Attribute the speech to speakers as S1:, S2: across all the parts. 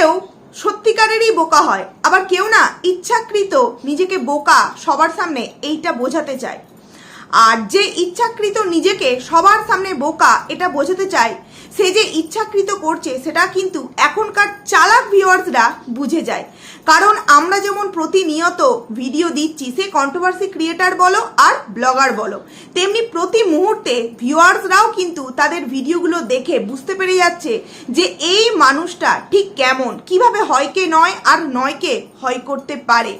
S1: কেউ সত্যিকারেরই বোকা হয়, আবার কেউ না ইচ্ছাকৃত নিজেকে বোকা সবার সামনে এইটা বোঝাতে চায়। আর যে ইচ্ছাকৃত নিজেকে সবার সামনে বোকা এটা বোঝাতে চায়, সে যে ইচ্ছাকৃত করছে সেটা কিন্তু এখনকার চালাক ভিউয়ার্সরা বুঝে যায়। কারণ আমরা যেমন প্রতিনিয়ত ভিডিও দিচ্ছি, সে কন্ট্রোভার্সি ক্রিয়েটার বলো আর ব্লগার বলো, তেমনি প্রতি মুহূর্তে ভিউয়ার্সরাও কিন্তু তাদের ভিডিওগুলো দেখে বুঝতে পেরে যাচ্ছে যে এই মানুষটা ঠিক কেমন, কীভাবে হয়কে নয় আর নয়কে হয় করতে পারে।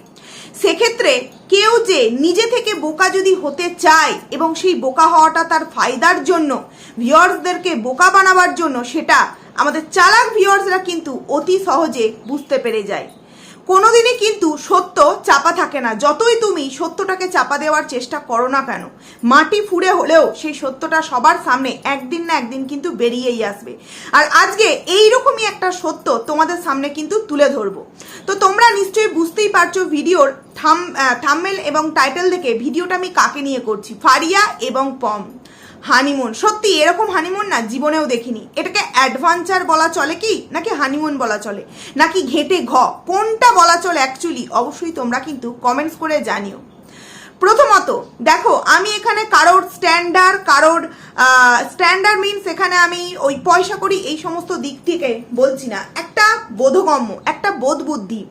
S1: সেক্ষেত্রে কেউ যে নিজে থেকে বোকা যদি হতে চায় এবং সেই বোকা হওয়াটা তার ফায়দার জন্য ভিওর্সদেরকে বোকা বানাবার জন্য, সেটা আমাদের চালাক ভিওর্সরা কিন্তু অতি সহজে বুঝতে পেরে যায়। কোনোদিনই কিন্তু সত্য চাপা থাকে না। যতই তুমি সত্যটাকে চাপা দেওয়ার চেষ্টা করো না কেন, মাটি ফুঁড়ে হলেও সেই সত্যটা সবার সামনে একদিন না একদিন কিন্তু বেরিয়েই আসবে। আর আজকে এইরকমই একটা সত্য তোমাদের সামনে কিন্তু তুলে ধরবো। তো তোমরা নিশ্চয়ই বুঝতেই পারছ ভিডিওর থাম থামমেল এবং টাইটেল দেখে ভিডিওটা আমি কাকে নিয়ে করছি, ফারিয়া এবং পম। হানিমুন। সত্যি, এরকম হানিমুন না, জীবনেও দেখিনি। এটাকে অ্যাডভেঞ্চার বলা চলে কি? নাকি হানিমুন বলা চলে? নাকি ঘেটে ঘ? কোনটা বলা চলে অ্যাকচুয়ালি অবশ্যই তোমরা কিন্তু কমেন্টস করে জানিও। প্রথমত, দেখো, আমি এখানে কারোর স্ট্যান্ডার্ড কারোর স্ট্যান্ডার্ড মিনস এখানে আমি ওই পয়সা করি, এই সমস্ত দিক থেকে বলছি না। একটা বোধগম্য, একটা বোধ বুদ্ধি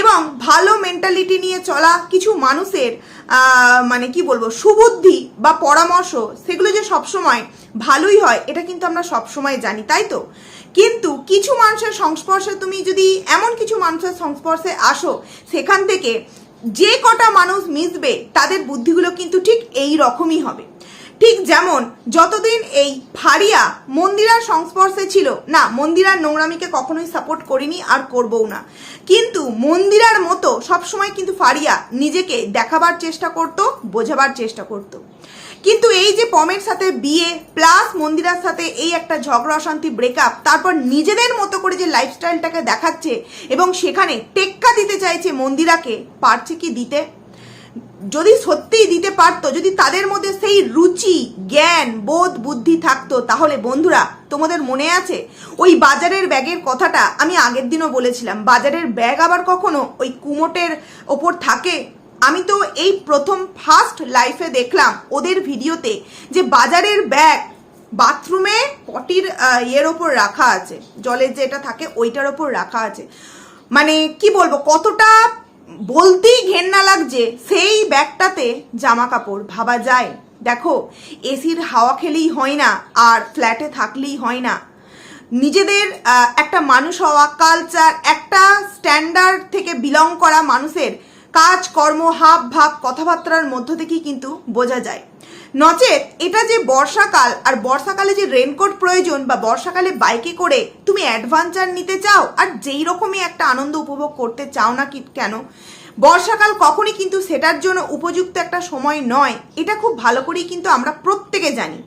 S1: এবং ভালো মেন্টালিটি নিয়ে চলা কিছু মানুষের মানে কি বলব, সুবুদ্ধি বা পরামর্শ, সেগুলো যে সবসময় ভালোই হয়, এটা কিন্তু আমরা সবসময় জানি, তাই তো? কিন্তু কিছু মানুষের সংস্পর্শে তুমি যদি এমন কিছু মানুষের সংস্পর্শে আসো, সেখান থেকে যে কটা মানুষ মিশবে, তাদের বুদ্ধিগুলো কিন্তু ঠিক এই রকমই হবে। ঠিক যেমন, যতদিন এই ফারিয়া মন্দিরার সংস্পর্শে ছিল, না, মন্দিরার নোংরামিকে কখনোই সাপোর্ট করিনি আর করবও না। কিন্তু মন্দিরার মতো সবসময় কিন্তু ফারিয়া নিজেকে দেখাবার চেষ্টা করত, বোঝাবার চেষ্টা করতো। কিন্তু এই যে পমের সাথে বিয়ে প্লাস মন্দিরার সাথে এই একটা ঝগড়া অশান্তি ব্রেকআপ তারপর নিজেদের মতো করে যে লাইফস্টাইলটাকে দেখাচ্ছে এবং সেখানে টেক্কা দিতে চাইছে মন্দিরাকে, পারছে কি দিতে? যদি সত্যিই দিতে পারতো, যদি তাদের মধ্যে সেই রুচি, জ্ঞান, বোধ, বুদ্ধি থাকতো, তাহলে বন্ধুরা, তোমাদের মনে আছে? ওই বাজারের ব্যাগের কথাটা আমি আগের দিনও বলেছিলাম। বাজারের ব্যাগ আবার কখনো ওই কুমোটের ওপর থাকে? আমি তো এই প্রথম ফার্স্ট লাইফে দেখলাম ওদের ভিডিওতে যে বাজারের ব্যাগ বাথরুমে পটির ইয়ের ওপর রাখা আছে। জলের যেটা থাকে ওইটার ওপর রাখা আছে। মানে কি বলব, কতটা বলতেই ঘেন্না লাগছে সেই ব্যাগটাতে জামা কাপড় ভাবা যায়। দেখো, এসির হাওয়া খেলেই হয় না, আর ফ্ল্যাটে থাকলেই হয় না। নিজেদের একটা মানুষ হওয়া কালচার একটা স্ট্যান্ডার্ড থেকে বিলং করা মানুষের কাজ, কর্ম, হাব, ভাব, কথাবার্তার মধ্য থেকেই কিন্তু বোঝা যায়। নচেত এটা যে বর্ষাকাল আর বর্ষাকালে যে রেনকোট প্রয়োজন বা বর্ষাকালে বাইকে করে তুমি অ্যাডভেঞ্চার নিতে চাও আর যেই রকমই একটা আনন্দ উপভোগ করতে চাও না কি কেন, বর্ষাকাল কখনই কিন্তু সেটার জন্য উপযুক্ত একটা সময় নয়। এটা খুব ভালো করেই কিন্তু আমরা প্রত্যেকে জানি।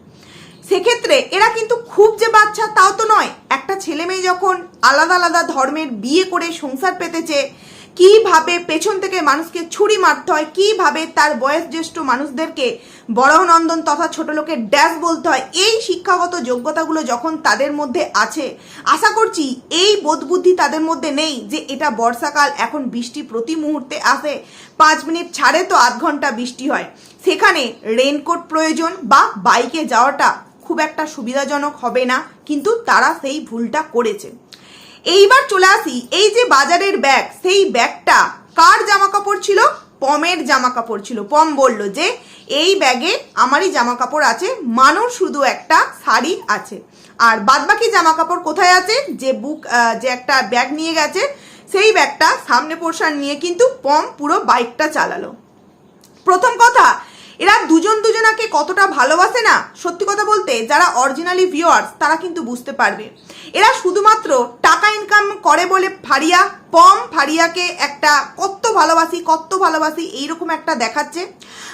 S1: সেক্ষেত্রে এরা কিন্তু খুব যে বাচ্চা তাও তো নয়। একটা ছেলে মেয়ে যখন আলাদা আলাদা ধর্মের বিয়ে করে সংসার পেতেছে কীভাবে পেছন থেকে মানুষকে ছুরি মারতে হয়? কীভাবে তার বয়স জ্যেষ্ঠ মানুষদেরকে বড়নন্দন তথা ছোট লোকের ড্যাশ বলতে হয়? এই শিক্ষাগত যোগ্যতাগুলো যখন তাদের মধ্যে আছে, আশা করছি এই বোধবুদ্ধি তাদের মধ্যে নেই যে এটা বর্ষাকাল, এখন বৃষ্টি প্রতি মুহূর্তে আসে, পাঁচ মিনিট ছাড়ে তো আধ ঘণ্টা বৃষ্টি হয়। সেখানে রেনকোট প্রয়োজন বা বাইকে যাওয়াটা খুব একটা সুবিধাজনক হবে না, কিন্তু তারা সেই ভুলটা করেছে। এইবার চলে আসি, এই যে বাজারের ব্যাগ সেই ব্যাগটা কার জামা কাপড় ছিল? পমের জামা কাপড় ছিল। পম বলল যে, এই ব্যাগে আমারই জামা কাপড় আছে মানুষ শুধু একটা শাড়ি আছে। আর বাদবাকি জামা কাপড় কোথায় আছে? যে বুক যে একটা ব্যাগ নিয়ে গেছে, সেই ব্যাগটা সামনে পোর্শন নিয়ে কিন্তু পম পুরো বাইকটা চালালো। প্রথম কথা, এরা দুজন দুজনাকে কতটা ভালোবাসে না? সত্যি কথা বলতে, যারা অরিজিনালি ভিউয়ার্স তারা কিন্তু বুঝতে পারবে। এরা শুধুমাত্র টাকা ইনকাম করে বলে ফারিয়া, পম ফারিয়াকে একটা কত ভালোবাসি কত ভালোবাসি এইরকম একটা দেখাচ্ছে।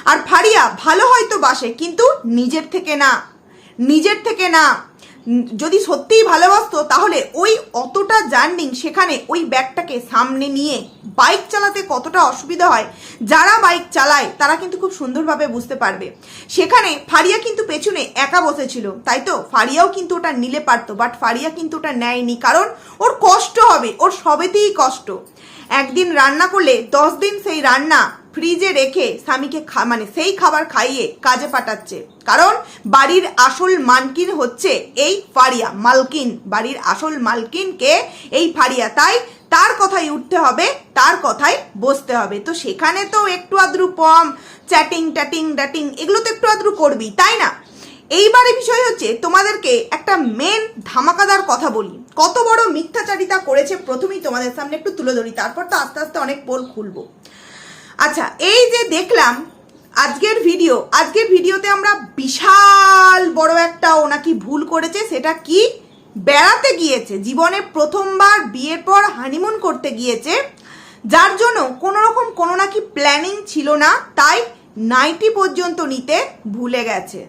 S1: আর ফারিয়া ভালো হয়তো বাসে, কিন্তু নিজের থেকে না। নিজের থেকে না। যদি সত্যিই ভালোবাসতো, তাহলে ওই অতটা জার্নিং সেখানে ওই ব্যাগটাকে সামনে নিয়ে বাইক চালাতে কতটা অসুবিধা হয়, যারা বাইক চালায়, তারা কিন্তু খুব সুন্দরভাবে বুঝতে পারবে। সেখানে ফারিয়া কিন্তু পেছনে একা বসেছিল, তাই তো? ফারিয়াও কিন্তু ওটা নিলে পারতো বাট ফারিয়া কিন্তু ওটা নেয়নি, কারণ ওর কষ্ট হবে, ওর সবেতেই কষ্ট। একদিন রান্না করলে, দশ দিন সেই রান্না ফ্রিজে রেখে স্বামীকে মানে সেই খাবার খাইয়ে কাজে পাঠাচ্ছে। কারণ বাড়ির আসল মালকিন হচ্ছে এই ফারিয়া, মালকিন। বাড়ির আসল মালকিনকে এই ফারিয়া, তাই তার কথাই উঠতে হবে, তার কথাই বসতে হবে। তো সেখানে তো একটু আদ্রু পম, চ্যাটিং, ট্যাটিং, ড্যাটিং এগুলো তো একটু আদ্রু করবি, তাই না? এইবারে বিষয় হচ্ছে তোমাদেরকে একটা মেন ধামাকাদার কথা বলি। কত বড় মিথ্যাচারিতা করেছে প্রথমেই তোমাদের সামনে একটু তুলে ধরি, তারপর তো আস্তে আস্তে অনেক পোল খুলবো। আচ্ছা এই যে দেখলাম আজকের ভিডিও আজকের ভিডিওতে আমরা বিশাল বড় একটা ওনাকি ভুল করেছে, সেটা কি? বেড়াতে গিয়েছে, জীবনে প্রথমবার বিয়ের পর হানিমুন করতে গিয়েছে, যার জন্য কোনো রকম কোনো নাকি প্ল্যানিং ছিল না, তাই নাইটি পর্যন্ত নিতে ভুলে গেছে।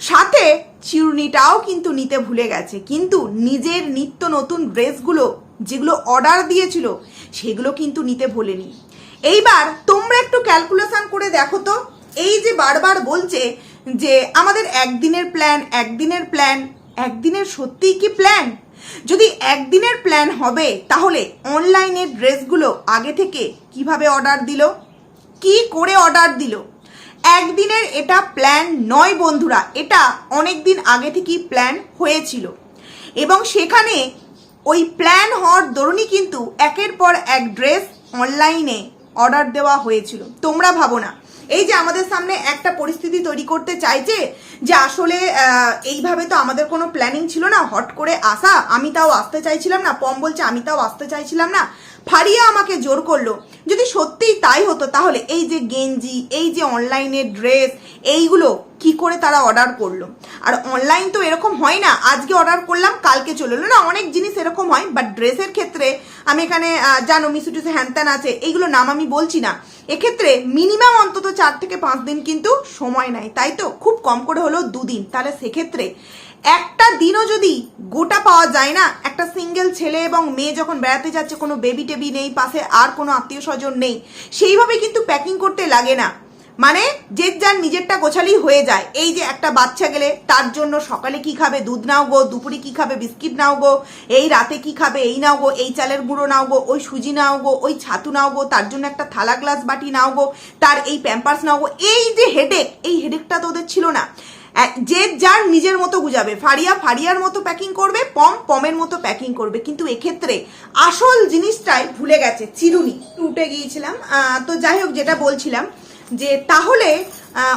S1: সাথে চিরুনিটাও কিন্তু নিতে ভুলে গেছে, কিন্তু নিজের নিত্য নতুন ড্রেসগুলো যেগুলো অর্ডার দিয়েছিল, সেগুলো কিন্তু নিতে ভোলেনি। এইবার তোমরা একটু ক্যালকুলেশন করে দেখো তো। এই যে বারবার বলছে যে আমাদের একদিনের প্ল্যান একদিনের প্ল্যান একদিনের সত্যিই কি প্ল্যান যদি একদিনের প্ল্যান হবে, তাহলে অনলাইনে ড্রেসগুলো আগে থেকে কীভাবে অর্ডার দিল? কি করে অর্ডার দিল? একদিনের এটা প্ল্যান নয় বন্ধুরা, এটা অনেক দিন আগে থেকেই প্ল্যান হয়েছিল। এবং সেখানে ওই প্ল্যান হওয়ার দরুনই কিন্তু একের পর এক ড্রেস অনলাইনে অর্ডার দেওয়া হয়েছিল। তোমরা ভাবো না। এই যে আমাদের সামনে একটা পরিস্থিতি তৈরি করতে চাইছে যে আসলে এইভাবে তো আমাদের কোনো প্ল্যানিং ছিল না, হট করে আসা, আমি তাও আসতে চাইছিলাম না, পম বলছে আমি তাও আসতে চাইছিলাম না, ফারিয়া আমাকে জোর করল, যদি সত্যিই তাই হতো তাহলে এই যে গেঞ্জি, এই যে অনলাইনে ড্রেস এইগুলো কি করে তারা অর্ডার করল? আর অনলাইন তো এরকম হয় না, আজকে অর্ডার করলাম, কালকে চলে এলো। না, অনেক জিনিস এরকম হয় বাট ড্রেসের ক্ষেত্রে আমি এখানে জানো মিসু টুসু হ্যান ত্যান আছে, এইগুলো নাম আমি বলছি না। এক্ষেত্রে মিনিমাম অন্তত চার থেকে পাঁচ দিন কিন্তু সময় নেয় তাই তো? খুব কম করে হলেও দুদিন। তাহলে সেক্ষেত্রে একটা দিনও যদি গোটা পাওয়া যায় না, একটা সিঙ্গেল ছেলে এবং মেয়ে যখন বেড়াতে যাচ্ছে, কোনো বেবি টেবি নেই, পাশে আর কোনো আত্মীয় স্বজন নেই, সেইভাবে কিন্তু প্যাকিং করতে লাগে না। মানে যে যার নিজেরটা গোছালি হয়ে যায়। এই যে একটা বাচ্চা গেলে তার জন্য সকালে কি খাবে? দুধ নাও গো, দুপুরে কি খাবে? বিস্কিট নাও গো, এই রাতে কি খাবে? এই নাও গো, এই চালের গুঁড়ো নাও গো, ওই সুজি নাও গো, ওই ছাতু নাও গো, তার জন্য একটা থালা গ্লাস বাটি নাও গো, তার এই প্যাম্পার্স নাও গো, এই যে হেডেক, এই হেডেকটা তো ওদের ছিল না। যে যার নিজের মতো গুজাবে। ফারিয়া ফারিয়ার মতো প্যাকিং করবে, পম পমের মতো প্যাকিং করবে। কিন্তু এক্ষেত্রে আসল জিনিসটাই ভুলে গেছে, চিরুনি। উঠে গিয়েছিলাম। তো যাই হোক, যেটা বলছিলাম যে তাহলে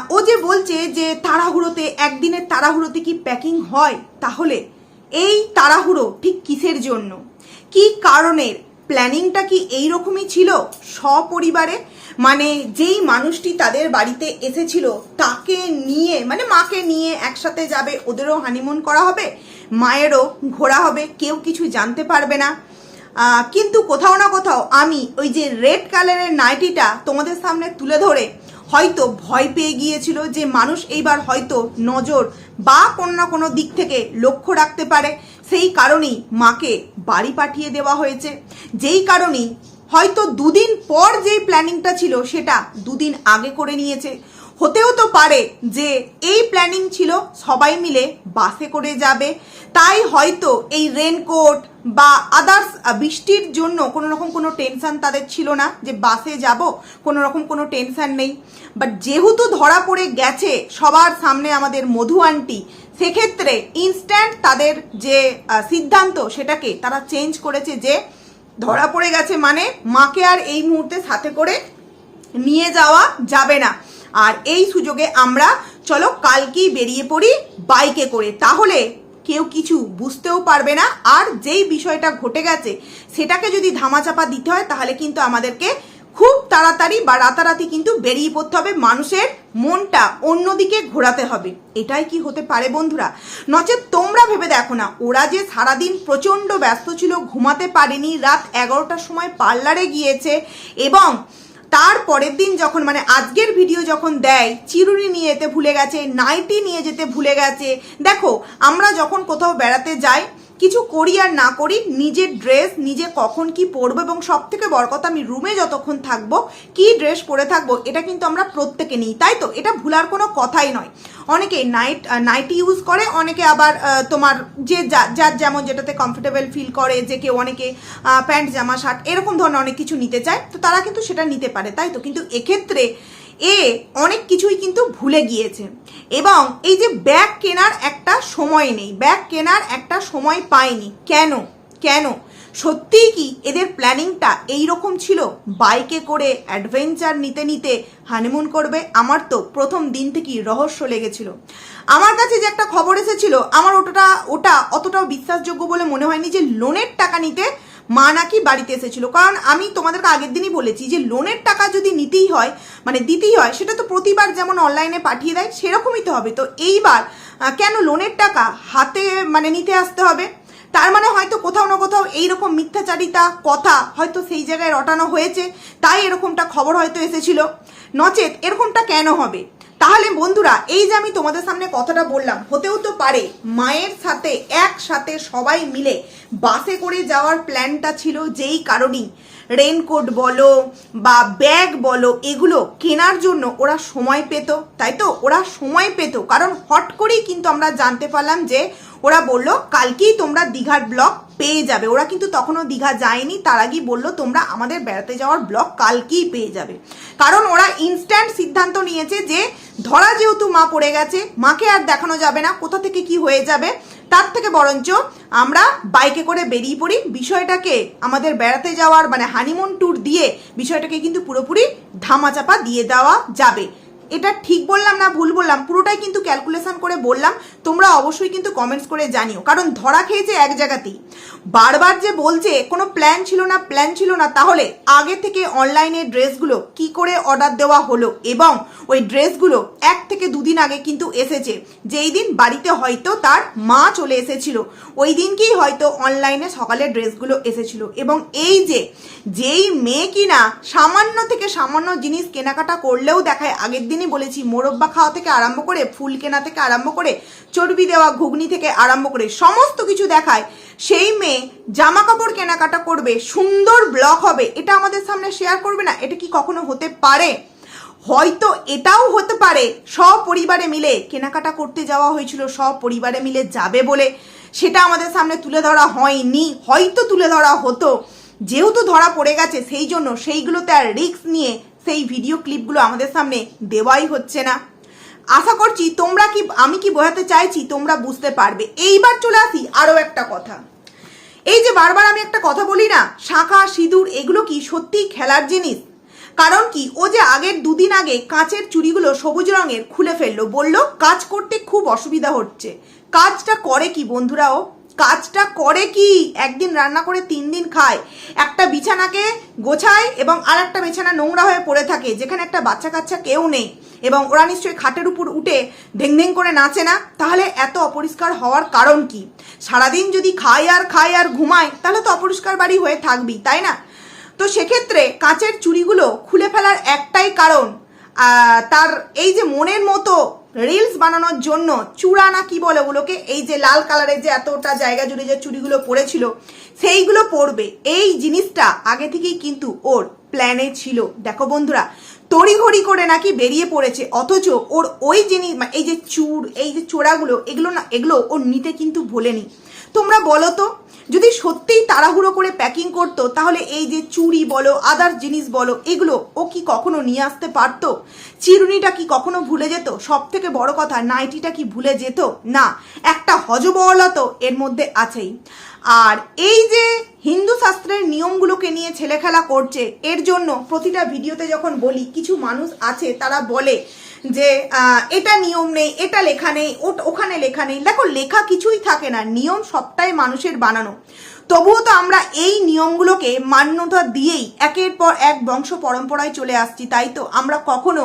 S1: ও যে বলছে যে তাড়াহুড়োতে, একদিনের তাড়াহুড়োতে কি প্যাকিং হয়? তাহলে এই তাড়াহুড়ো ঠিক কিসের জন্য? কি কারণের? প্ল্যানিংটা কি এই রকমই ছিল সপরিবারে? মানে যেই মানুষটি তাদের বাড়িতে এসেছিল, তাকে নিয়ে মানে মাকে নিয়ে একসাথে যাবে, ওদেরও হানিমুন করা হবে, মায়েরও ঘোরা হবে, কেউ কিছু জানতে পারবে না। কিন্তু কোথাও না কোথাও আমি ওই যে রেড কালারের নাইটিটা তোমাদের সামনে তুলে ধরে হয়তো ভয় পেয়ে গিয়েছিল যে মানুষ এইবার হয়তো নজর বা কোনো না কোনো দিক থেকে লক্ষ্য রাখতে পারে। সেই কারণেই মাকে বাড়ি পাঠিয়ে দেওয়া হয়েছে। যেই কারণেই হয়তো দুদিন পর যেই প্ল্যানিংটা ছিল সেটা দুদিন আগে করে নিয়েছে। হতেও তো পারে যে এই প্ল্যানিং ছিল, সবাই মিলে বাসে করে যাবে। তাই হয়তো এই রেনকোট বা আদার্স বৃষ্টির জন্য কোনো রকম কোনো টেনশন তাদের ছিল না যে বাসে যাব কোনো রকম কোনো টেনশন নেই। বাট যেহেতু ধরা পড়ে গেছে সবার সামনে আমাদের মধু আন্টি সেক্ষেত্রে ইনস্ট্যান্ট তাদের যে সিদ্ধান্ত সেটাকে তারা চেঞ্জ করেছে যে ধরা পড়ে গেছে মানে মাকে আর এই মুহূর্তে সাথে করে নিয়ে যাওয়া যাবে না। আর এই সুযোগে আমরা, চলো কালকেই বেরিয়ে পড়ি বাইকে করে। তাহলে কেউ কিছু বুঝতেও পারবে না, আর যেই বিষয়টা ঘটে গেছে, সেটাকে যদি ধামাচাপা দিতে হয়, তাহলে কিন্তু আমাদেরকে খুব তাড়াতাড়ি বা রাতারাতি কিন্তু বেরিয়ে পড়তে হবে। মানুষের মনটা অন্যদিকে ঘোরাতে হবে। এটাই কি হতে পারে বন্ধুরা? নচেত তোমরা ভেবে দেখো না, ওরা যে সারাদিন প্রচণ্ড ব্যস্ত ছিল, ঘুমাতে পারেনি, রাত এগারোটার সময় পার্লারে গিয়েছে এবং তার পরের দিন যখন মানে আজকের ভিডিও যখন দেয়, চিরুনি নিয়ে যেতে ভুলে গেছে, নাইটি নিয়ে যেতে ভুলে গেছে। দেখো, আমরা যখন কোথাও বেড়াতে যাই কিছু করি আর না করি, নিজের ড্রেস নিজে কখন কি পরবো এবং সব থেকে বড় কথা, আমি রুমে যতক্ষণ থাকব, কি ড্রেস পরে থাকব, এটা কিন্তু আমরা প্রত্যেকে নিই, তাই তো? এটা ভুলার কোনো কথাই নয়। অনেকে নাইট নাইটি ইউজ করে, অনেকে আবার তোমার যে যা- যার যেমন যেটাতে কমফোর্টেবল ফিল করে, যে কেউ অনেকে প্যান্ট জামা শার্ট এরকম ধরনের অনেক কিছু নিতে চায়, তো তারা কিন্তু সেটা নিতে পারে, তাই তো? কিন্তু এক্ষেত্রে এ অনেক কিছুই কিন্তু ভুলে গিয়েছে। এবং এই যে ব্যাগ কেনার একটা সময় নেই, ব্যাগ কেনার একটা সময় পায়নি কেন? কেন? সত্যিই কি এদের প্ল্যানিংটা এই রকম ছিল? বাইকে করে অ্যাডভেঞ্চার নিতে নিতে হানিমুন করবে? আমার তো প্রথম দিন থেকেই রহস্য লেগেছিল। আমার কাছে যে একটা খবর এসেছিল, আমার ওটা ওটা অতটাও বিশ্বাসযোগ্য বলে মনে হয়নি যে লোনের টাকা নিতে মা নাকি বাড়িতে এসেছিল। কারণ আমি তোমাদেরকে আগের দিনই বলেছি যে, লোনের টাকা যদি নিতেই হয় মানে দিতেই হয়, সেটা তো প্রতিবার যেমন অনলাইনে পাঠিয়ে দেয়, সেরকমই তো হবে। তো এইবার কেন লোনের টাকা হাতে মানে নিতে আসতে হবে? তার মানে হয়তো কোথাও না কোথাও এইরকম মিথ্যাচারিতা, কথা হয়তো সেই জায়গায় রটানো হয়েছে, তাই এরকমটা খবর হয়তো এসেছিল। নচেত এরকমটা কেন হবে? তাহলে বন্ধুরা, এই যে আমি তোমাদের সামনে কথাটা বললাম, হতেও তো পারে মায়ের সাথে, একসাথে সবাই মিলে বাসে করে যাওয়ার প্ল্যানটা ছিল যেই কারণেই। রেনকোট বলো বা ব্যাগ বলো, এগুলো কেনার জন্য ওরা সময় পেত, তাই তো? ওরা সময় পেত, কারণ হট করেই কিন্তু আমরা জানতে পারলাম যে ওরা বলল, কালকেই তোমরা দীঘার ব্লক পেয়ে যাবে। ওরা কিন্তু তখনও দীঘা যায়নি, তার আগেই বলল, তোমরা আমাদের বেড়াতে যাওয়ার ব্লক কালকেই পেয়ে যাবে। কারণ ওরা ইনস্ট্যান্ট সিদ্ধান্ত নিয়েছে যে, ধরা যেহেতু মা পড়ে গেছে, মাকে আর দেখানো যাবে না, কোথা থেকে কি হয়ে যাবে, তার থেকে বরঞ্চ আমরা বাইকে করে বেরিয়ে পড়ি। বিষয়টাকে আমাদের বেড়াতে যাওয়ার মানে হানিমুন ট্যুর দিয়ে বিষয়টাকে কিন্তু পুরোপুরি ধামাচাপা দিয়ে দেওয়া যাবে। এটা ঠিক বললাম না ভুল বললাম, পুরোটাই কিন্তু ক্যালকুলেশন করে বললাম, তোমরা অবশ্যই কিন্তু কমেন্টস করে জানিও। কারণ ধরা খেয়েছে এক জায়গাতেই। বারবার যে বলছে, কোনো প্ল্যান ছিল না প্ল্যান ছিল না, তাহলে আগে থেকে অনলাইনে ড্রেসগুলো কি করে অর্ডার দেওয়া হলো এবং ওই ড্রেসগুলো এক থেকে দুদিন আগে কিন্তু এসেছে। যেই দিন বাড়িতে হয়তো তার মা চলে এসেছিল, ওই দিনকেই হয়তো অনলাইনে সকালে ড্রেসগুলো এসেছিল। এবং এই যে, যেই মেয়ে কিনা সামান্য থেকে সামান্য জিনিস কেনাকাটা করলেও দেখায়, আগের দিনই বলেছি, মোরব্বা খাওয়া থেকে আরম্ভ করে, ফুল কেনা থেকে আরম্ভ করে, চর্বি দেওয়া ঘুগনি থেকে আরম্ভ করে, সমস্ত কিছু দেখায়, সেই মেয়ে জামা কাপড় কেনাকাটা করবে, সুন্দর ব্লগ হবে, এটা আমাদের সামনে শেয়ার করবে না, এটা কি কখনো হতে পারে? হয়তো এটাও হতে পারে সব পরিবারে মিলে কেনাকাটা করতে যাওয়া হয়েছিল সব পরিবারে মিলে যাবে বলে, সেটা আমাদের সামনে তুলে ধরা হয়নি, হয়তো তুলে ধরা হতো, যেহেতু ধরা পড়ে গেছে, সেই জন্য সেইগুলোতে আর রিস্ক নিয়ে সেই ভিডিও ক্লিপগুলো আমাদের সামনে দেওয়াই হচ্ছে না। আশা করছি তোমরা কি, আমি কি বোঝাতে চাইছি তোমরা বুঝতে পারবে। এইবার চলে আসি আরও একটা কথা। এই যে বারবার আমি একটা কথা বলি না, শাঁখা, সিঁদুর, এগুলো কি সত্যিই খেলার জিনিস? কারণ কি, ও যে আগের দুদিন আগে কাঁচের চুড়িগুলো সবুজ রঙের খুলে ফেলল, বলল, কাজ করতে খুব অসুবিধা হচ্ছে। কাজটা করে কি বন্ধুরা ও? কাজটা করে কি? একদিন রান্না করে তিন দিন খায়। একটা বিছানাকে গোছায় এবং আর একটা বিছানা নোংরা হয়ে পড়ে থাকে, যেখানে একটা বাচ্চা কাচ্চা কেউ নেই। এবং ওরা নিশ্চয়ই খাটের উপর উঠে ঢেং ঢেং করে নাচে না? তাহলে এত অপরিষ্কার হওয়ার কারণ কি? সারাদিন যদি খায় আর খায় আর ঘুমায়, তাহলে তো অপরিষ্কার বাড়ি হয়ে থাকবি, তাই না? তো সেক্ষেত্রে কাঁচের চুড়িগুলো খুলে ফেলার একটাই কারণ তার এই যে মনের মতো রিলস বানানোর জন্য চূড়া না কি বলে ওগুলোকে? এই যে লাল কালারের যে এতটা জায়গা জুড়ে যে চুড়িগুলো পড়েছিল, সেইগুলো পড়বে। এই জিনিসটা আগে থেকেই কিন্তু ওর প্ল্যানে ছিল। দেখো বন্ধুরা, তড়িঘড়ি করে নাকি বেরিয়ে পড়েছে, অথচ ওর ওই জিনিস, এই যে চুর, এই যে চোরাগুলো, এগুলো না, এগুলো ওর নিতে কিন্তু ভোলেনি। তোমরা বলো তো, যদি সত্যিই তাড়াহুড়ো করে প্যাকিং করতো, তাহলে এই যে চুড়ি বলো আদার জিনিস বলো, এগুলো ও কি কখনো নিয়ে আসতে পারতো? চিরুনিটা কি কখনো ভুলে যেত? সব থেকে বড় কথা, নাইটিটা কি ভুলে যেত? না, একটা হজবরলতা এর মধ্যে আছেই। আর এই যে হিন্দু শাস্ত্রের নিয়মগুলোকে নিয়ে ছেলেখেলা করছে, এর জন্য প্রতিটা ভিডিওতে যখন বলি, কিছু মানুষ আছে, তারা বলে যে এটা নিয়ম নেই, এটা লেখা নেই ওখানে লেখা নেই। দেখো, লেখা কিছুই থাকে না, নিয়ম সবটাই মানুষের বানানো। তবুও তো আমরা এই নিয়মগুলোকে মান্যতা দিয়েই একের পর এক বংশ পরম্পরায় চলে আসছি, তাই তো? আমরা কখনো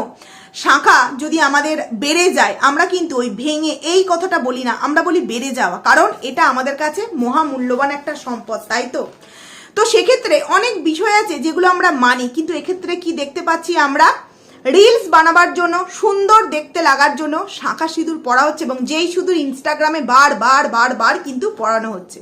S1: শাখা যদি আমাদের বেড়ে যায়, আমরা কিন্তু ওই ভেঙে এই কথাটা বলি না, আমরা বলি বেড়ে যাওয়া। কারণ এটা আমাদের কাছে মহামূল্যবান একটা সম্পদ, তাই তো? তো সেক্ষেত্রে অনেক বিষয় আছে যেগুলো আমরা মানি, কিন্তু এক্ষেত্রে কি দেখতে পাচ্ছি আমরা? রিলস বানাবার জন্য, সুন্দর দেখতে লাগার জন্য শাঁখা সিঁদুর পরা হচ্ছে এবং যেই সিঁদুর ইনস্টাগ্রামে বার বার বার বার কিন্তু পরানো হচ্ছে।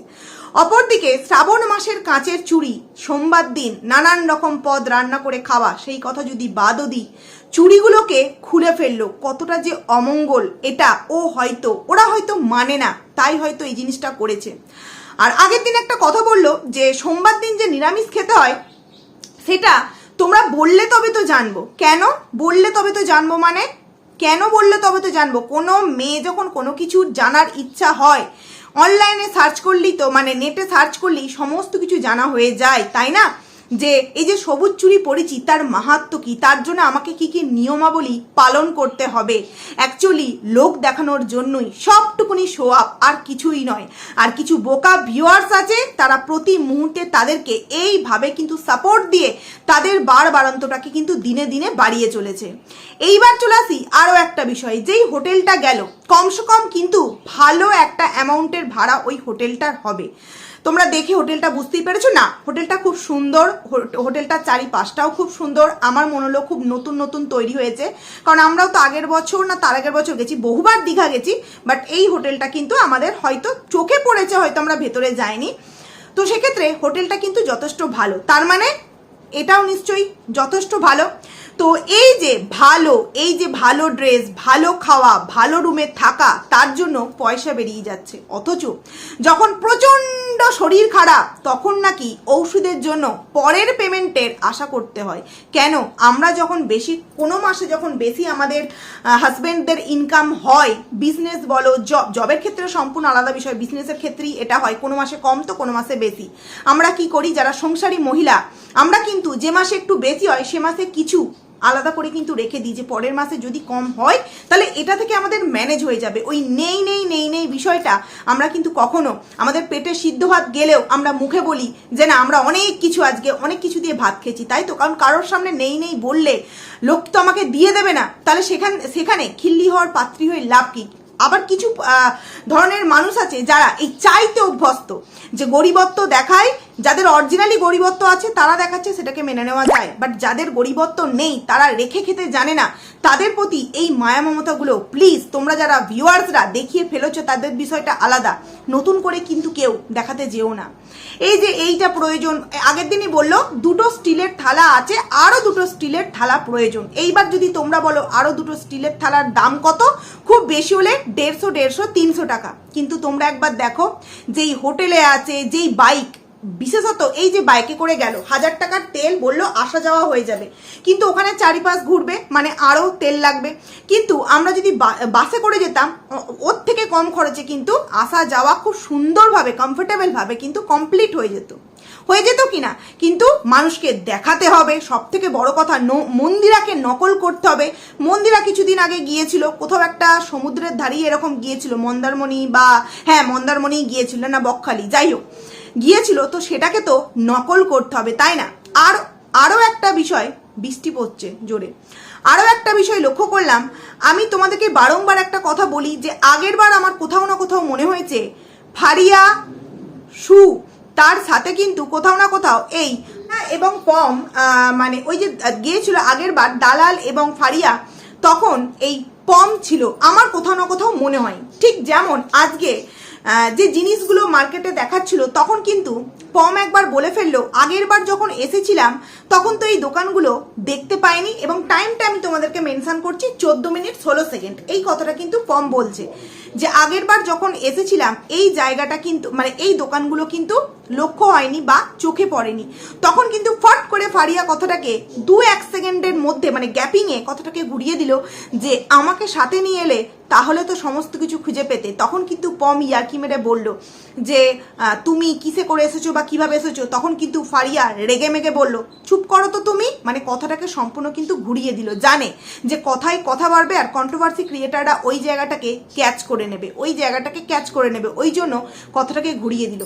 S1: অপরদিকে শ্রাবণ মাসের কাঁচের চুড়ি সোমবার দিন নানান রকম পদ রান্না করে খাওয়া, সেই কথা যদি বাদও দিই চুড়িগুলোকে খুলে ফেলল, কতটা যে অমঙ্গল এটা, ও হয়তো, ওরা হয়তো মানে না, তাই হয়তো এই জিনিসটা করেছে। আর আগের দিন একটা কথা বলল যে, সোমবার দিন যে নিরামিষ খেতে হয়, সেটা তোমরা বললে তবে তো জানব। কেন? বললে তবে তো জানব মানে? কেন বললে তবে তো জানব? কোনো মেয়ে যখন কোনো কিছু জানার ইচ্ছা হয় অনলাইনে সার্চ করলেই তো মানে নেটে সার্চ করলেই সমস্ত কিছু জানা হয়ে যায়, তাই না? যে এই যে সবুজ চুরি পড়েছি, তার মাহাত্ম কি? তার জন্য আমাকে কি কি নিয়মাবলী পালন করতে হবে? অ্যাকচুয়ালি লোক দেখানোর জন্যই সবটুকুনি শো আপ আর কিছুই নয়। আর কিছু বোকা ভিউয়ার্স আছে, তারা প্রতি মুহূর্তে তাদেরকে এইভাবে কিন্তু সাপোর্ট দিয়ে তাদের বার বারান্তটাকে কিন্তু দিনে দিনে বাড়িয়ে চলেছে। এইবার চলে আসি আরও একটা বিষয়, যেই হোটেলটা গেল, কমসে কম কিন্তু ভালো একটা অ্যামাউন্টের ভাড়া ওই হোটেলটার হবে। তোমরা দেখে হোটেলটা বুঝতেই পেরেছ না? হোটেলটা খুব সুন্দর হোটেলটার চারিপাশটাও খুব সুন্দর। আমার মনে হলো খুব নতুন নতুন তৈরি হয়েছে। কারণ আমরাও তো আগের বছর না, তার আগের বছর গেছি, বহুবার দীঘা গেছি, বাট এই হোটেলটা কিন্তু আমাদের হয়তো চোখে পড়েছে, হয়তো আমরা ভেতরে যাইনি। তো সেক্ষেত্রে হোটেলটা কিন্তু যথেষ্ট ভালো। তার মানে এটাও নিশ্চয়ই যথেষ্ট ভালো। তো এই যে ভালো, এই যে ভালো ড্রেস ভালো খাওয়া, ভালো রুমে থাকা, তার জন্য পয়সা বেরিয়ে যাচ্ছে। অথচ যখন প্রচণ্ড শরীর খারাপ, তখন নাকি ঔষধের জন্য পরের পেমেন্টের আশা করতে হয়। কেন? আমরা যখন বেশি, কোনো মাসে যখন বেশি আমাদের হাজব্যান্ডদের ইনকাম হয় বিজনেস বলো জব জবের ক্ষেত্রে সম্পূর্ণ আলাদা বিষয় বিজনেসের ক্ষেত্রেই এটা হয়, কোনো মাসে কম তো কোনো মাসে বেশি। আমরা কি করি? যারা সংসারী মহিলা, আমরা কিন্তু যে মাসে একটু বেশি হয়, সে মাসে কিছু আলাদা করে কিন্তু রেখে দিই যে পরের মাসে যদি কম হয়, তাহলে এটা থেকে আমাদের ম্যানেজ হয়ে যাবে। ওই নেই নেই নেই নেই বিষয়টা আমরা কিন্তু কখনো আমাদের পেটে সিদ্ধ ভাত গেলেও আমরা মুখে বলি যে না, আমরা অনেক কিছু আজকে, অনেক কিছু দিয়ে ভাত খেয়েছি, তাই তো? কারণ কারোর সামনে নেই নেই বললে লোক তো আমাকে দিয়ে দেবে না। তাহলে সেখান, সেখানে খিল্লি হওয়ার পাত্রী হয়ে লাভ কি? আবার কিছু ধরনের মানুষ আছে যারা এই চাইতে অভ্যস্ত যে গরিবত্ব দেখায় যাদের অরিজিনালি গরিবত্ব আছে, তারা দেখাচ্ছে সেটাকে মেনে নেওয়া যায়। বাট যাদের গরিবত্ব নেই, তারা রেখে খেতে জানে না। তাদের প্রতি এই মায়া মমতাগুলো প্লিজ তোমরা যারা ভিউয়ার্সরা দেখিয়ে ফেলেছো, তাদের বিষয়টা আলাদা। নতুন করে কিন্তু কেউ দেখাতে যেও না। এই যে এইটা প্রয়োজন, আগের দিনই বলল, দুটো স্টিলের থালা আছে আরও দুটো স্টিলের থালা প্রয়োজন। এইবার যদি তোমরা বলো আরও দুটো স্টিলের থালার দাম কত? খুব বেশি হলে দেড়শো দেড়শো, তিনশো টাকা। কিন্তু তোমরা একবার দেখো, যেই হোটেলে আছে, যেই বাইক বিশেষত এই যে বাইকে করে গেল, হাজার টাকার তেল বলল আসা যাওয়া হয়ে যাবে। কিন্তু ওখানে চারিপাশ ঘুরবে মানে আরও তেল লাগবে। কিন্তু আমরা যদি বাসে করে যেতাম ওর থেকে কম খরচে কিন্তু আসা যাওয়া খুব সুন্দরভাবে কমফোর্টেবলভাবে কিন্তু কমপ্লিট হয়ে যেত। হয়ে যেত কি না কিন্তু মানুষকে দেখাতে হবে সব থেকে বড় কথা মন্দিরাকে নকল করতে হবে। মন্দিরা কিছুদিন আগে গিয়েছিল, কোথাও একটা সমুদ্রের ধারেই এরকম গিয়েছিল, মন্দারমণি বা হ্যাঁ মন্দারমণি গিয়েছিল, না বকখালি, যাই হোক। গিয়েছিল তো সেটাকে তো নকল করতে হবে তাই না? আর আরও একটা বিষয় বৃষ্টি পড়ছে জোরে। আরও একটা বিষয় লক্ষ্য করলাম আমি তোমাদেরকে বারংবার একটা কথা বলি যে আগের বার আমার কোথাও না কোথাও মনে হয়েছে ফারিয়া সু তার সাথে কিন্তু কোথাও না কোথাও এই হ্যাঁ, এবং পম মানে ওই যে গিয়েছিল আগের বার দালাল এবং ফারিয়া তখন এই পম ছিল আমার কোথাও না কোথাও মনে হয়। ঠিক যেমন আজকে যে জিনিসগুলো মার্কেটে দেখাচ্ছিল, তখন কিন্তু পম একবার বলে ফেলল, আগের বার যখন এসেছিলাম, তখন তো এই দোকানগুলো দেখতে পাইনি এবং টাইমটা আমি তোমাদেরকে মেনশান করছি চোদ্দ মিনিট ষোলো সেকেন্ড এই কথাটা কিন্তু পম বলছে যে, আগের বার যখন এসেছিলাম, এই জায়গাটা কিন্তু মানে এই দোকানগুলো কিন্তু লক্ষ্য হয়নি বা চোখে পড়েনি। তখন কিন্তু ফট করে ফারিয়া কথাটাকে দু এক সেকেন্ডের মধ্যে মানে গ্যাপিংয়ে কথাটাকে ঘুরিয়ে দিল যে, আমাকে সাথে নিয়ে এলে তাহলে তো সমস্ত কিছু খুঁজে পেতে। তখন কিন্তু পম ইয়ার্কি মেরে বলল যে তুমি কিসে করে এসেছ বা কীভাবে এসেছ? তখন কিন্তু ফারিয়া রেগে মেগে বলল, চুপ করো তো তুমি। মানে কথাটাকে সম্পূর্ণ কিন্তু ঘুরিয়ে দিল, জানে যে কথায় কথা বাড়বে আর কন্ট্রোভার্সি ক্রিয়েটাররা ওই জায়গাটাকে ক্যাচ করে নেবে, ওই জায়গাটাকে ক্যাচ করে নেবে। ওই জন্য কথাটাকে ঘুরিয়ে দিল।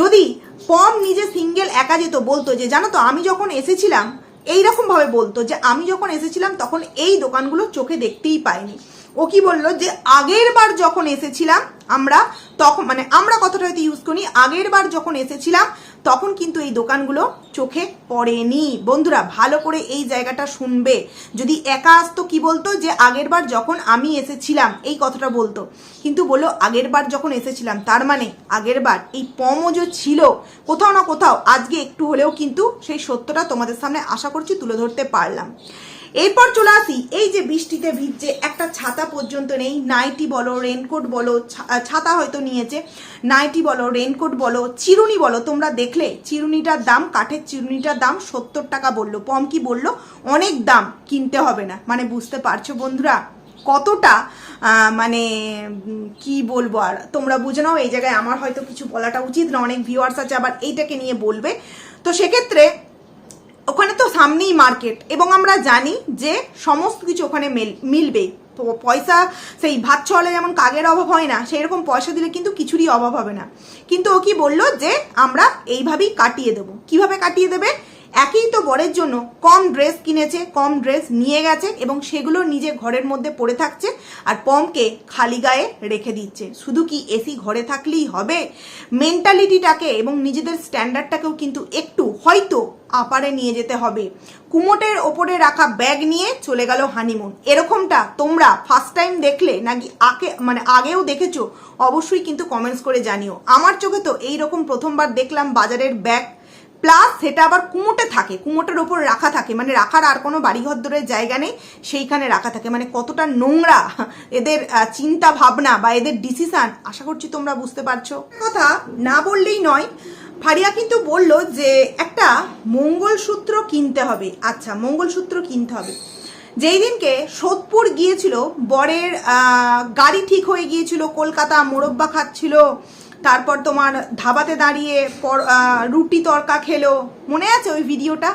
S1: যদি পম নিজে সিঙ্গেল একা যেত, বলতো যে, জানো তো, আমি যখন এসেছিলাম এইরকম ভাবে বলতো যে, আমি যখন এসেছিলাম, তখন এই দোকানগুলো চোখে দেখতেই পাইনি। ও কি বলল যে আগের বার যখন এসেছিলাম, আমরা তখন মানে আমরা কথাটা হয়তো ইউজ করি আগের বার যখন এসেছিলাম, তখন কিন্তু এই দোকানগুলো চোখে পড়েনি। বন্ধুরা, ভালো করে এই জায়গাটা শুনবে। যদি একা আসতো কি বলতো যে আগের বার যখন আমি এসেছিলাম, এই কথাটা বলতো। কিন্তু বলল আগের বার যখন এসেছিলাম, তার মানে আগের বার এই পমও যে ছিল। কোথাও না কোথাও, আজকে একটু হলেও কিন্তু সেই সত্যটা তোমাদের সামনে আশা করছি তুলে ধরতে পারলাম। এরপর চলে আসি, এই যে বৃষ্টিতে ভিজছে, একটা ছাতা পর্যন্ত নেই, নাইটি বলো রেনকোট বলো ছাতা হয়তো নিয়েছে, নাইটি বলো রেনকোট বলো, চিরুনি বলো, তোমরা দেখলে, চিরুনিটার দাম, কাঠের চিরুনিটার দাম সত্তর টাকা বলল, পম কি বলল, অনেক দাম কিনতে হবে না মানে বুঝতে পারছ বন্ধুরা, কতটা মানে কি বলব আর, তোমরা বুঝে নাও, এই জায়গায় আমার হয়তো কিছু বলাটা উচিত না, অনেক ভিউয়ার্স আছে, আবার এইটাকে নিয়ে বলবে, তো সেক্ষেত্রে ওখানে তো সামনেই মার্কেট এবং আমরা জানি যে সমস্ত কিছু ওখানে মেল- মিলবে। তো পয়সা, সেই ভাত ছলে যেমন কাগের অভাব হয় না সেই রকম পয়সা দিলে কিন্তু কিছুরই অভাব হবে না। কিন্তু ও কি বলল যে, আমরা এইভাবেই কাটিয়ে দেবো। কীভাবে কাটিয়ে দেবে? একই তো বরের জন্য কম ড্রেস কিনেছে, কম ড্রেস নিয়ে গেছে এবং সেগুলো নিজে ঘরের মধ্যে পড়ে থাকছে আর পমকে খালি গায়ে রেখে দিচ্ছে। শুধু কি এসি ঘরে থাকলেই হবে? মেন্টালিটিটাকে এবং নিজেদের স্ট্যান্ডার্ডটাকেও কিন্তু একটু হয়তো আপারে নিয়ে যেতে হবে। কুমোটের ওপরে রাখা ব্যাগ নিয়ে চলে গেল হানিমুন। এরকমটা তোমরা ফার্স্ট টাইম দেখলে নাকি আগে মানে আগেও দেখেছ? অবশ্যই কিন্তু কমেন্টস করে জানিও। আমার চোখে তো এইরকম প্রথমবার দেখলাম বাজারের ব্যাগ প্লাস সেটা আবার কুমোটে থাকে, কুমোটের ওপর রাখা থাকে মানে রাখার আর কোনো বাড়িঘর জায়গা নেই, সেইখানে রাখা থাকে। মানে কতটা নোংরা এদের চিন্তা ভাবনা বা এদের ডিসিশন আশা করছি তোমরা বুঝতে পারছ। কথা না বললেই নয়, ফারিয়া কিন্তু বলল যে একটা মঙ্গলসূত্র কিনতে হবে। আচ্ছা মঙ্গলসূত্র কিনতে হবে। যেই দিনকে সোদপুর গিয়েছিল, বরের গাড়ি ঠিক হয়ে গিয়েছিল, কলকাতা মোরব্বা খাচ্ছিল তারপর তোমার ধাবাতে দাঁড়িয়ে রুটি তরকা খেলো। মনে আছে ওই ভিডিওটা?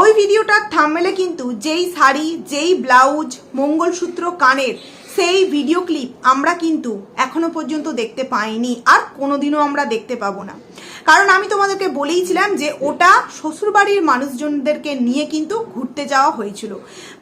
S1: ওই ভিডিওটার থামমেলে কিন্তু যেই শাড়ি, যেই ব্লাউজ, মঙ্গলসূত্র, কানের, সেই ভিডিও ক্লিপ আমরা কিন্তু এখনও পর্যন্ত দেখতে পাইনি। আর কোনোদিনও আমরা দেখতে পাবো না। কারণ আমি তোমাদেরকে বলেইছিলাম যে ওটা শ্বশুরবাড়ির মানুষজনদেরকে নিয়ে কিন্তু ঘুরতে যাওয়া হয়েছিল।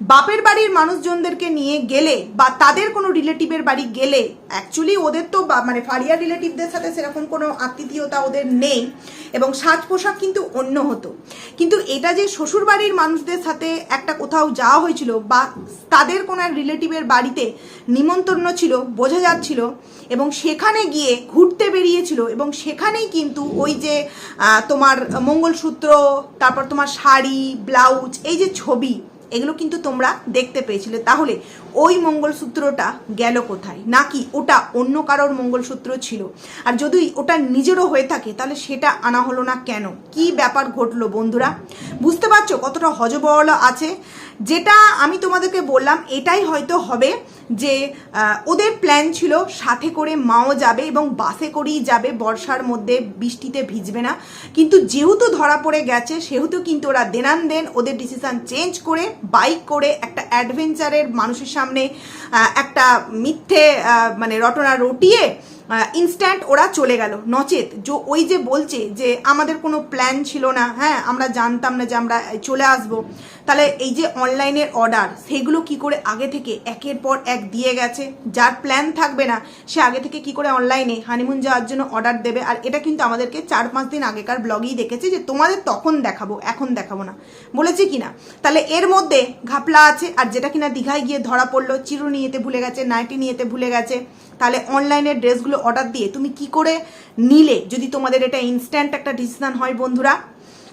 S1: বাপের বাড়ির মানুষজনদেরকে নিয়ে গেলে বা তাদের কোনো রিলেটিভের বাড়ি গেলে অ্যাকচুয়ালি ওদের তো মানে ফারিয়া রিলেটিভদের সাথে সেরকম কোনো আত্মীয়তা ওদের নেই এবং সাজ পোশাক কিন্তু অন্য হতো। কিন্তু এটা যে শ্বশুরবাড়ির মানুষদের সাথে একটা কোথাও যাওয়া হয়েছিল বা তাদের কোনো এক রিলেটিভের বাড়িতে নিমন্ত্রণ ছিল, বোঝা যাচ্ছিল এবং সেখানে গিয়ে ঘুরতে বেরিয়েছিল এবং সেখানেই কিন্তু ওই যে তোমার মঙ্গলসূত্র, তারপর তোমার শাড়ি, ব্লাউজ, এই যে ছবি, এগুলো কিন্তু তোমরা দেখতে পেয়েছিলে। তাহলে ওই মঙ্গলসূত্রটা গেল কোথায়? নাকি ওটা অন্য কারোর মঙ্গলসূত্র ছিল? আর যদি ওটা নিজেরও হয়ে থাকে, তাহলে সেটা আনা হলো না কেন? কি ব্যাপার ঘটলো বন্ধুরা? বুঝতে পারছ কতটা হজবরল আছে? যেটা আমি তোমাদেরকে বললাম, এটাই হয়তো হবে যে ওদের প্ল্যান ছিল সাথে করে মাও যাবে এবং বাসে করেই যাবে, বর্ষার মধ্যে বৃষ্টিতে ভিজবে না। কিন্তু যেহেতু ধরা পড়ে গেছে, সেহেতু কিন্তু ওরা দেনান দেন ওদের ডিসিশন চেঞ্জ করে বাইক করে একটা অ্যাডভেঞ্চারের মানুষের সামনে একটা মিথ্যে মানে রটনা রটিয়ে ইনস্ট্যান্ট ওরা চলে গেল। নচেত, যে ওই যে বলছে যে, আমাদের কোনো প্ল্যান ছিল না হ্যাঁ আমরা জানতাম না যে আমরা চলে আসব। তাহলে এই যে অনলাইনের অর্ডার সেগুলো কি করে আগে থেকে একের পর এক দিয়ে গেছে? যার প্ল্যান থাকবে না, সে আগে থেকে কি করে অনলাইনে হানিমুন যাওয়ার জন্য অর্ডার দেবে? আর এটা কিন্তু আমাদেরকে চার পাঁচ দিন আগেকার ব্লগেই দেখেছে যে তোমাদের তখন দেখাবো, এখন দেখাবো না। বলেছি কিনা তাহলে এর মধ্যে ঘাপলা আছে, আর যেটা কিনা দীঘায় গিয়ে ধরা পড়ল চিরুনি নিয়েতে ভুলে গেছে নাইটি নিয়েতে ভুলে গেছে, তাহলে অনলাইনের ড্রেসগুলো অর্ডার দিয়ে তুমি কি করে নিলে? যদি তোমাদের এটা ইনস্ট্যান্ট একটা ডিসিশন হয় বন্ধুরা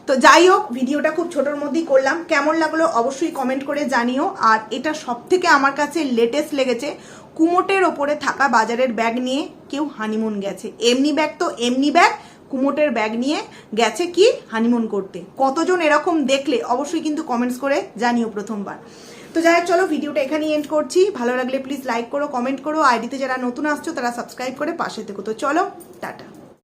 S1: তো যাই হোক, ভিডিওটা খুব ছোটোর মধ্যেই করলাম। কেমন লাগল অবশ্যই কমেন্ট করে জানিও। আর এটা সব থেকে আমার কাছে লেটেস্ট লেগেছে কুমোটের ওপরে থাকা বাজারের ব্যাগ নিয়ে কেউ হানিমুন গেছে। এমনি ব্যাগ তো এমনি ব্যাগ কুমোটের ব্যাগ নিয়ে গেছে কি হানিমুন করতে। কতজন এরকম দেখলে অবশ্যই কিন্তু কমেন্টস করে জানিও প্রথমবার। তো যাই হোক, চলো ভিডিওটা এখানেই এন্ড করছি। ভালো লাগলে প্লিজ লাইক করো কমেন্ট করো। আইডিতে যারা নতুন আসছো, তারা সাবস্ক্রাইব করে পাশে থেকো। তো চলো, টাটা।